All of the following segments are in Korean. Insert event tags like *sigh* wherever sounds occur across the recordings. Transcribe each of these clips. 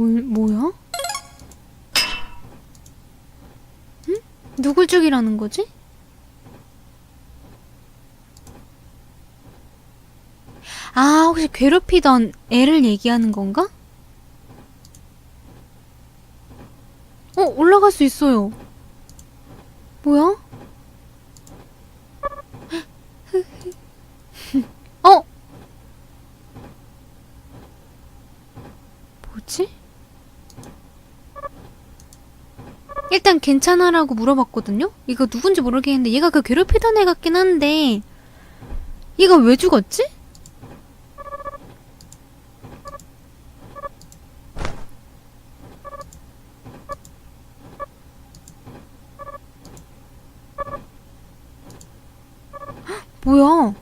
뭐, 뭐야? 응? 누굴 죽이라는 거지? 아, 혹시 괴롭히던 애를 얘기하는 건가? 어, 올라갈 수 있어요. 뭐야? 어? 뭐지? 일단 괜찮아라고 물어봤거든요? 이거 누군지 모르겠는데 얘가 그 괴롭히던 애 같긴 한데 얘가 왜 죽었지? 헉, 뭐야?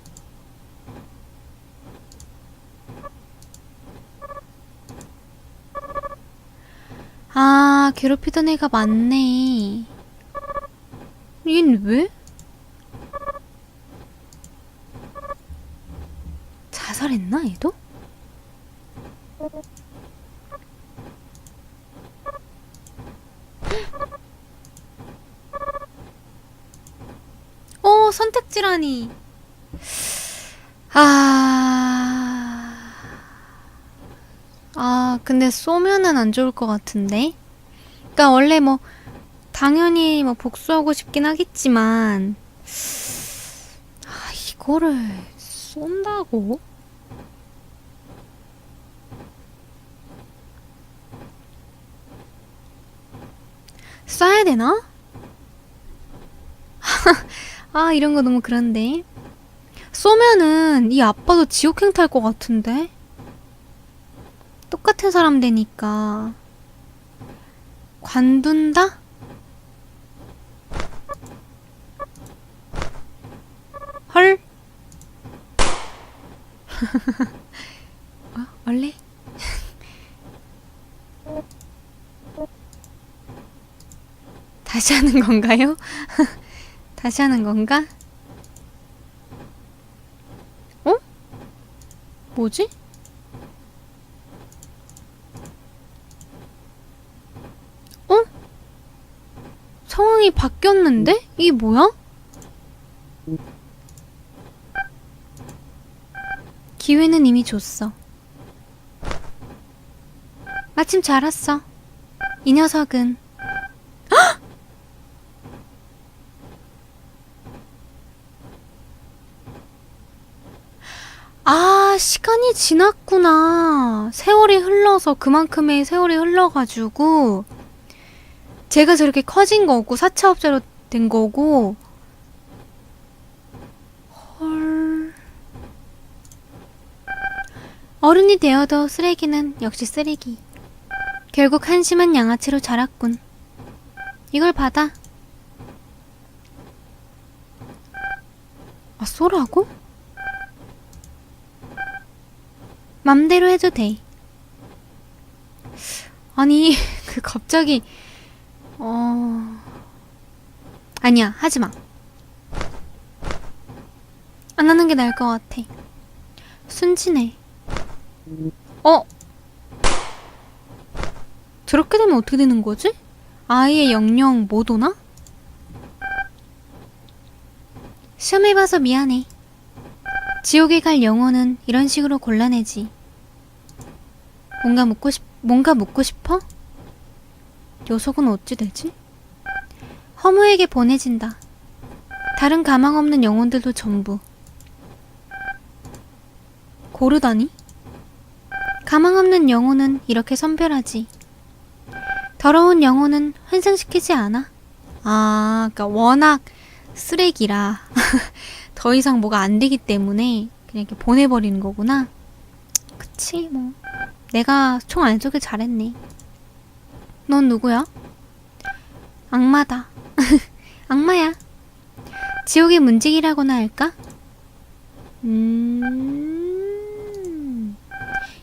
아, 괴롭히던 애가 맞네. 얘는 왜? 자살했나, 얘도? 어, 선택지라니. 아. 아, 근데 쏘면은 안 좋을 것 같은데? 그니까 원래 뭐, 당연히 뭐 복수하고 싶긴 하겠지만, 아, 이거를 쏜다고? 쏴야 되나? *laughs* 아, 이런 거 너무 그런데. 쏘면은 이 아빠도 지옥행 탈 것 같은데? 똑같은 사람 되니까. 관둔다? 헐? *laughs* 어? 원래? *laughs* 다시 하는 건가요? *laughs* 다시 하는 건가? 어? 뭐지? 어? 상황이 바뀌었는데? 이게 뭐야? 기회는 이미 줬어. 마침 잘 왔어. 이 녀석은 아, 시간이 지났구나. 세월이 흘러서 그만큼의 세월이 흘러가지고 제가 저렇게 커진 거고 사차업자로 된 거고. 헐. 어른이 되어도 쓰레기는 역시 쓰레기. 결국 한심한 양아치로 자랐군. 이걸 받아. 아 쏘라고? 맘대로 해도 돼. 아니 *laughs* 그 갑자기 어... 아니야, 하지 마. 안 하는 게 나을 것 같아. 순진해. 어? 저렇게 되면 어떻게 되는 거지? 아이의 영영 못 오나? 시험해봐서 미안해. 지옥에 갈 영혼은 이런 식으로 곤란해지. 뭔가 묻고 싶, 뭔가 묻고 싶어? 녀석은 어찌 되지? 허무에게 보내진다. 다른 가망 없는 영혼들도 전부. 고르다니? 가망 없는 영혼은 이렇게 선별하지. 더러운 영혼은 환생시키지 않아. 아, 그니까 워낙 쓰레기라. *laughs* 더 이상 뭐가 안 되기 때문에 그냥 이렇게 보내버리는 거구나. 그치, 뭐. 내가 총 안 쏘길 잘했네. 넌 누구야? 악마다. *laughs* 악마야. 지옥의 문직이라고나 할까? 음.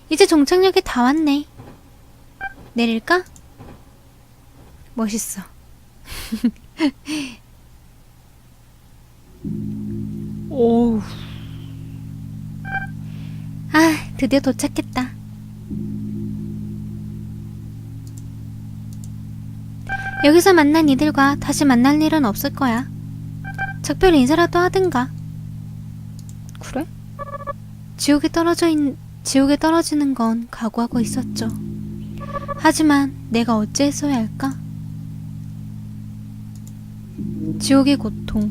이제 종착역에 다 왔네. 내릴까? 멋있어. *laughs* 오우. 아, 드디어 도착했다. 여기서 만난 이들과 다시 만날 일은 없을 거야. 작별 인사라도 하든가. 그래? 지옥에 떨어져 있, 지옥에 떨어지는 건 각오하고 있었죠. 하지만 내가 어찌했어야 할까? 지옥의 고통.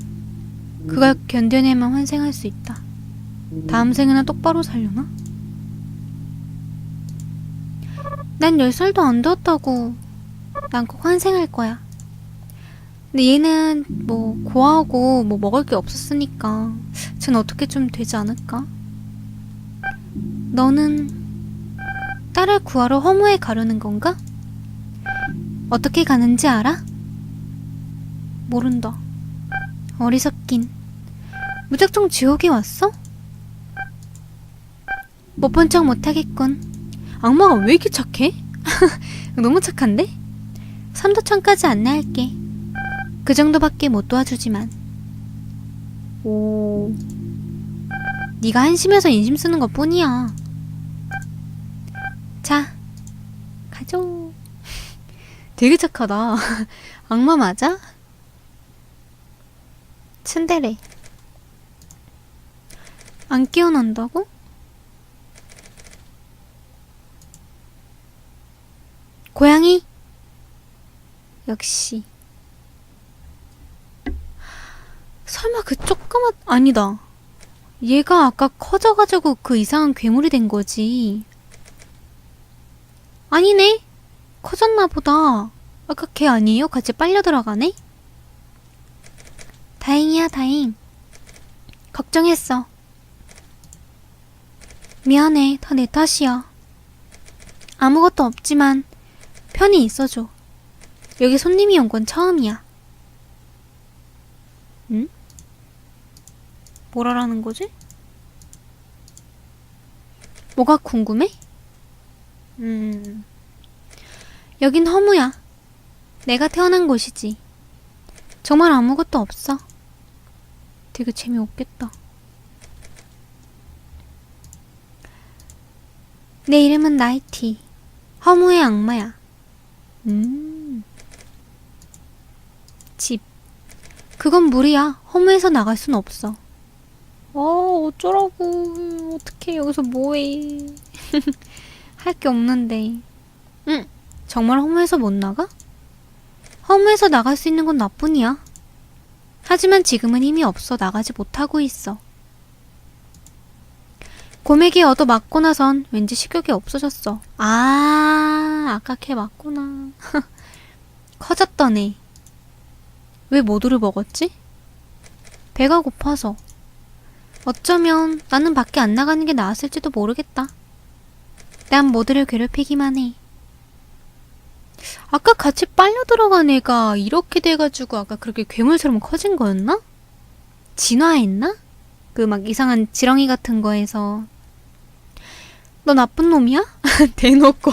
그걸 견뎌내면 환생할 수 있다. 다음 생에는 똑바로 살려나? 난 10살도 안 되었다고. 난 꼭 환생할 거야. 근데 얘는 뭐 고아하고 뭐 먹을 게 없었으니까 쟤는 어떻게 좀 되지 않을까? 너는 딸을 구하러 허무에 가려는 건가? 어떻게 가는지 알아? 모른다. 어리석긴. 무작정 지옥에 왔어? 못 본 척 못하겠군. 악마가 왜 이렇게 착해? *laughs* 너무 착한데? 삼도천까지 안내할게. 그 정도밖에 못 도와주지만. 오. 네가 한심해서 인심 쓰는 것 뿐이야. 자, 가죠. *laughs* 되게 착하다. *laughs* 악마 맞아? 츤데레. 안 깨어난다고? 고양이? 역시. 설마 그 조그맣, 아니다. 얘가 아까 커져가지고 그 이상한 괴물이 된 거지. 아니네? 커졌나 보다. 아까 걔 아니에요? 같이 빨려 들어가네? 다행이야, 다행. 걱정했어. 미안해, 다 내 탓이야. 아무것도 없지만 편히 있어줘. 여기 손님이 온 건 처음이야. 응? 뭐라라는 거지? 뭐가 궁금해? 음. 여긴 허무야. 내가 태어난 곳이지. 정말 아무것도 없어. 되게 재미없겠다. 내 이름은 나이티. 허무의 악마야. 음. 그건 무리야. 허무에서 나갈 순 없어. 어, 어쩌라고. 어떡해. 여기서 뭐해. *laughs* 할 게 없는데. 응. 정말 허무에서 못 나가? 허무에서 나갈 수 있는 건 나뿐이야. 하지만 지금은 힘이 없어 나가지 못하고 있어. 고맥이 얻어 맞고 나선 왠지 식욕이 없어졌어. 아, 아까 걔 맞구나. *laughs* 커졌던 애. 왜 모두를 먹었지? 배가 고파서. 어쩌면 나는 밖에 안 나가는 게 나았을지도 모르겠다. 난 모두를 괴롭히기만 해. 아까 같이 빨려 들어간 애가 이렇게 돼가지고 아까 그렇게 괴물처럼 커진 거였나? 진화했나? 그 막 이상한 지렁이 같은 거에서 너 나쁜 놈이야? *laughs* 대놓고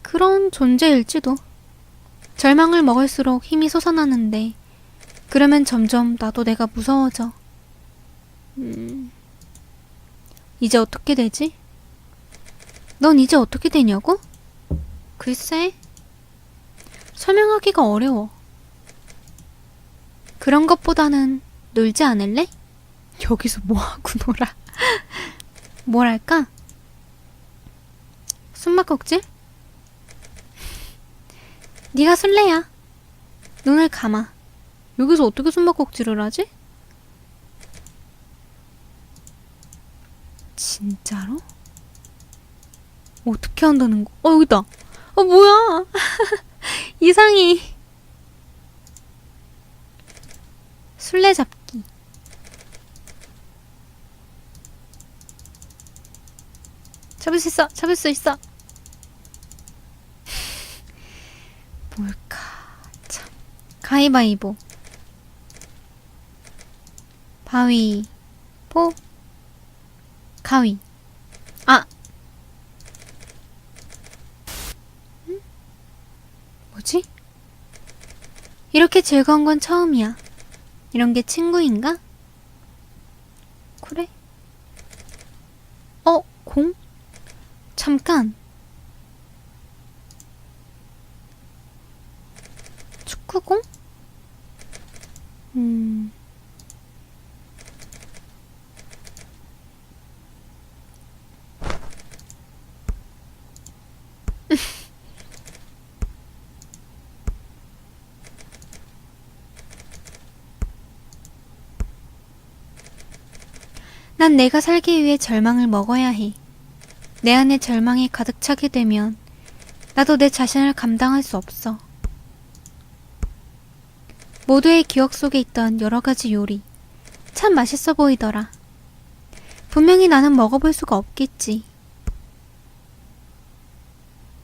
그런 존재일지도 절망을 먹을수록 힘이 솟아나는데 그러면 점점 나도 내가 무서워져 음... 이제 어떻게 되지? 넌 이제 어떻게 되냐고? 글쎄 설명하기가 어려워 그런 것보다는 놀지 않을래? 여기서 뭐하고 놀아 *laughs* 뭐랄까? 숨막꼭질? 네가 술래야. 눈을 감아. 여기서 어떻게 숨막꼭질을 하지? 진짜로? 어떻게 한다는 거? 어 여기다. 어 뭐야? *laughs* 이상해. 술래 잡기. 잡을 수 있어. 잡을 수 있어. 뭘까? 참. 가위바위보. 바위. 보. 가위. 아! 응? 뭐지? 이렇게 즐거운 건 처음이야. 이런 게 친구인가? 그래? 어, 공? 잠깐. 축구공? 음. *laughs* 난 내가 살기 위해 절망을 먹어야 해. 내 안에 절망이 가득 차게 되면 나도 내 자신을 감당할 수 없어. 모두의 기억 속에 있던 여러 가지 요리. 참 맛있어 보이더라. 분명히 나는 먹어볼 수가 없겠지.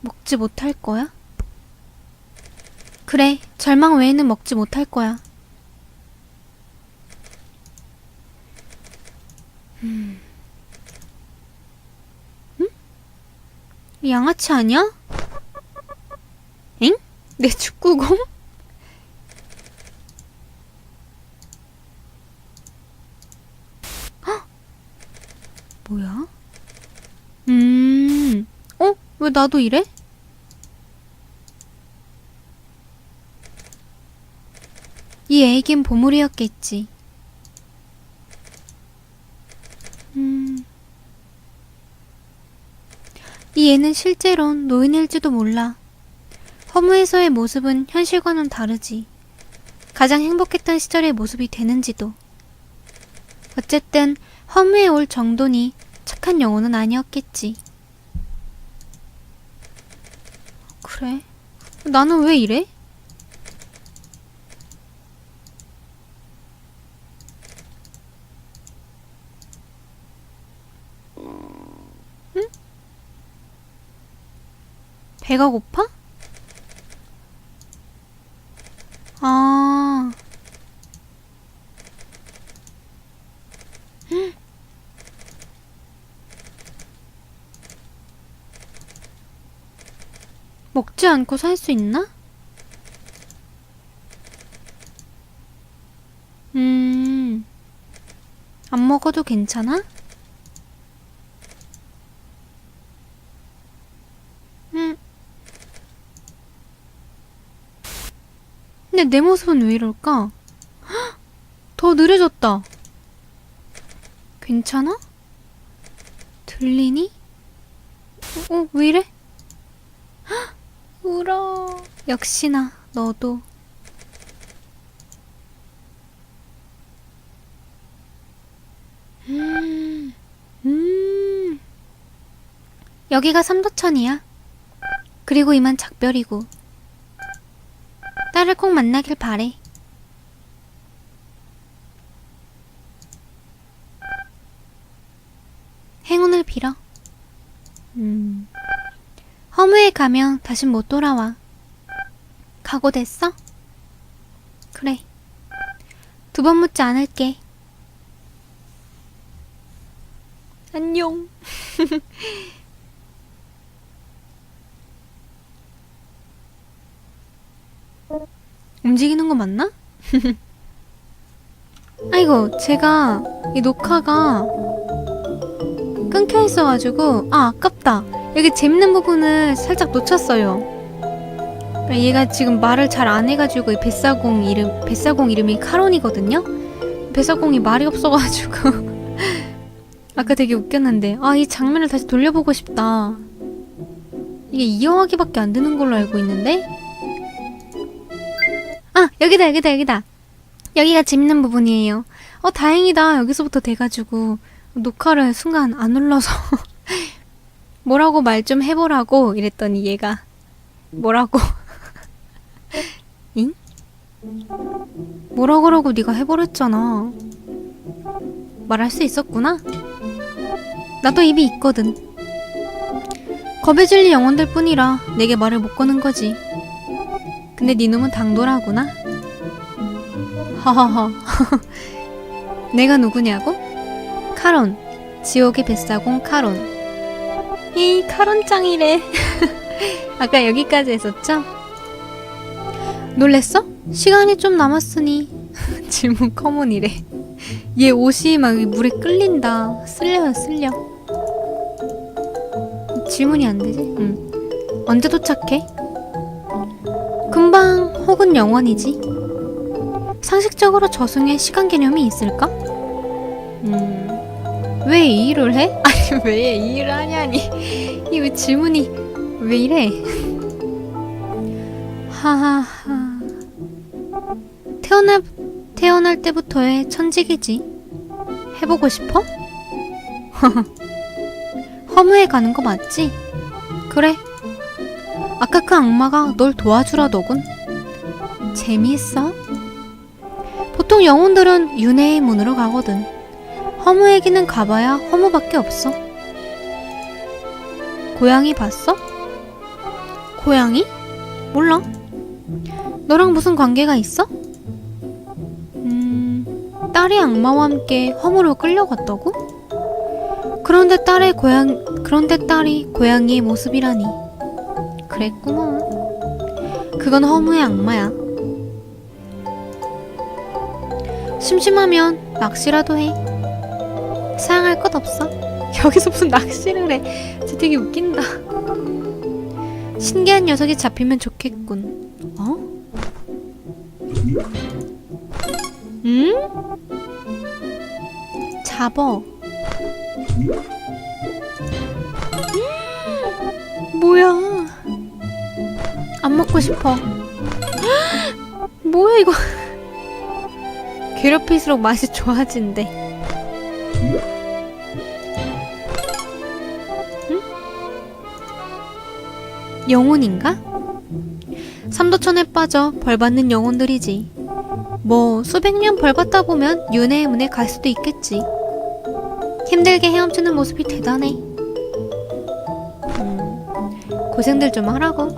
먹지 못할 거야? 그래, 절망 외에는 먹지 못할 거야. 음. 응? 양아치 아니야? 엥? 내 축구공? 뭐야? 음, 어? 왜 나도 이래? 이 애긴 보물이었겠지. 음. 이 애는 실제론 노인일지도 몰라. 허무에서의 모습은 현실과는 다르지. 가장 행복했던 시절의 모습이 되는지도. 어쨌든 허무에 올 정도니 착한 영혼은 아니었겠지. 그래? 나는 왜 이래? 배가 고파? 아. 헉. 먹지 않고 살 수 있나? 음. 안 먹어도 괜찮아? 음. 근데 내 모습은 왜 이럴까? 헉! 더 느려졌다. 괜찮아? 들리니? 어, 어, 왜 이래? 헉! 울어. 역시나, 너도. 음, 음. 여기가 삼도천이야. 그리고 이만 작별이고. 딸을 꼭 만나길 바래. 행운을 빌어. 음. 허무에 가면 다신 못 돌아와. 각오됐어? 그래. 두 번 묻지 않을게. 안녕. *laughs* 움직이는 거 맞나? *laughs* 아이고, 제가 이 녹화가 끊겨 있어가지고, 아, 아깝다. 여기 재밌는 부분을 살짝 놓쳤어요. 얘가 지금 말을 잘 안 해가지고 이 뱃사공 이름, 뱃사공 이름이 카론이거든요? 뱃사공이 말이 없어가지고. *laughs* 아까 되게 웃겼는데, 아, 이 장면을 다시 돌려보고 싶다. 이게 이어하기밖에 안 되는 걸로 알고 있는데? 아, 여기다, 여기다, 여기다. 여기가 재밌는 부분이에요. 어, 다행이다. 여기서부터 돼가지고, 녹화를 순간 안 눌러서. *laughs* 뭐라고 말 좀 해보라고 이랬더니 얘가, 뭐라고. *laughs* 잉? 뭐라 그러고 네가 해버렸잖아. 말할 수 있었구나? 나도 입이 있거든. 겁에 질린 영혼들 뿐이라 내게 말을 못 거는 거지. 근데 네 놈은 당돌하구나. 하하하. *laughs* 내가 누구냐고? 카론. 지옥의 뱃사공 카론. 이 카론짱이래. *laughs* 아까 여기까지 했었죠? 놀랬어? 시간이 좀 남았으니. *laughs* 질문 커먼이래. 얘 옷이 막 물에 끌린다. 쓸려요, 쓸려. 질문이 안 되지? 응. 언제 도착해? 금방 혹은 영원이지. 상식적으로 저승에 시간 개념이 있을까? 음, 왜 이 일을 해? *laughs* 아니, 왜 이 일을 하냐니. 이거 질문이 왜 이래? *laughs* 하하하. 태어날, 태어날 때부터의 천직이지. 해보고 싶어? *laughs* 허무해 가는 거 맞지? 그래. 아까 그 악마가 널 도와주라더군. 재미있어? 보통 영혼들은 윤회의 문으로 가거든. 허무에게는 가봐야 허무밖에 없어. 고양이 봤어? 고양이? 몰라. 너랑 무슨 관계가 있어? 음, 딸이 악마와 함께 허무로 끌려갔다고? 그런데 딸의 고양, 그런데 딸이 고양이의 모습이라니. 그랬구나. 그건 허무의 악마야. 심심하면 낚시라도 해. 사양할 것 없어. 여기서 무슨 낚시를 해. 진짜 되게 웃긴다. 신기한 녀석이 잡히면 좋겠군. 어? 응? 잡어. 음, 뭐야? 안 먹고 싶어. 뭐야 이거? *laughs* 괴롭힐수록 맛이 좋아진대. 영혼인가? 삼도천에 빠져 벌 받는 영혼들이지. 뭐 수백 년 벌 받다 보면 윤회의 문에 갈 수도 있겠지. 힘들게 헤엄치는 모습이 대단해. 음, 고생들 좀 하라고.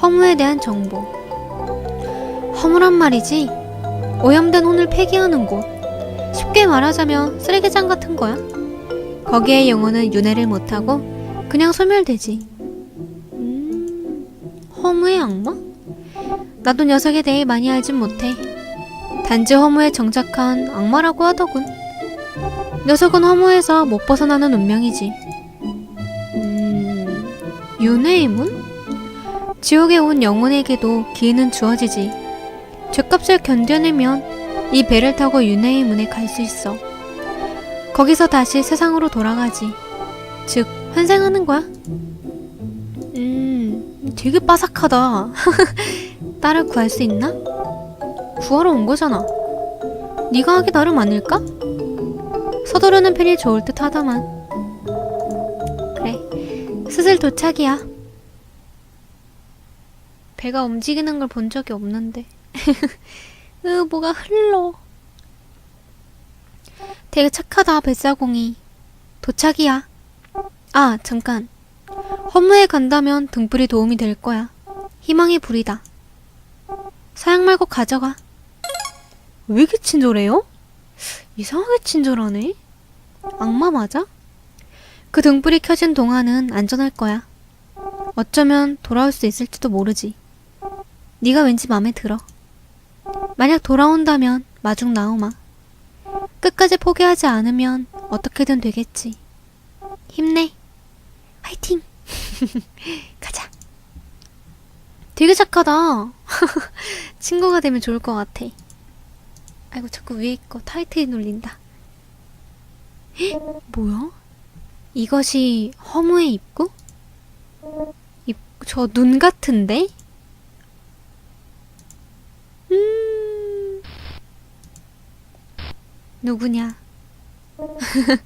허무에 대한 정보. 허무란 말이지. 오염된 혼을 폐기하는 곳. 쉽게 말하자면 쓰레기장 같은 거야. 거기에 영혼은 윤회를 못하고 그냥 소멸되지. 음, 허무의 악마? 나도 녀석에 대해 많이 알진 못해. 단지 허무에 정착한 악마라고 하더군. 녀석은 허무에서 못 벗어나는 운명이지. 음, 윤회의 문? 지옥에 온 영혼에게도 기회는 주어지지. 죄값을 견뎌내면 이 배를 타고 윤회의 문에 갈 수 있어. 거기서 다시 세상으로 돌아가지. 즉, 환생하는 거야. 음, 되게 바삭하다. *laughs* 딸을 구할 수 있나? 구하러 온 거잖아. 네가 하기 나름 아닐까? 서두르는 편이 좋을 듯 하다만. 그래, 슬슬 도착이야. 배가 움직이는 걸 본 적이 없는데. *laughs* 으, 뭐가 흘러. 되게 착하다, 뱃사공이. 도착이야. 아, 잠깐. 허무에 간다면 등불이 도움이 될 거야. 희망의 불이다. 사양 말고 가져가. 왜 이렇게 친절해요? 이상하게 친절하네. 악마 맞아? 그 등불이 켜진 동안은 안전할 거야. 어쩌면 돌아올 수 있을지도 모르지. 네가 왠지 맘에 들어. 만약 돌아온다면 마중 나오마. 끝까지 포기하지 않으면 어떻게든 되겠지. 힘내. 화이팅! *laughs* 가자. 되게 착하다. *laughs* 친구가 되면 좋을 것 같아. 아이고, 자꾸 위에 거 타이트에 눌린다. 헉, *gasps* 뭐야? 이것이 허무의 입구? 저눈 같은데? 음. 누구냐? *laughs*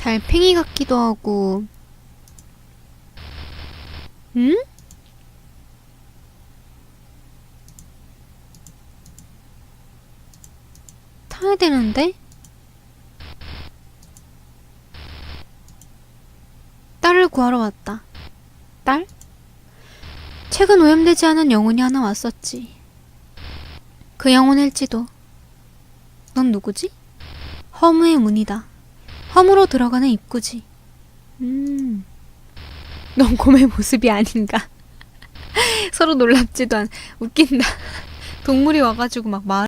달팽이 같기도 하고. 응? 타야 되는데? 딸을 구하러 왔다. 딸? 최근 오염되지 않은 영혼이 하나 왔었지. 그 영혼일지도. 넌 누구지? 허무의 문이다. 허무로 들어가는 입구지. 음. 넌 곰의 모습이 아닌가? *laughs* 서로 놀랍지도 않. 웃긴다. 동물이 와가지고 막 말.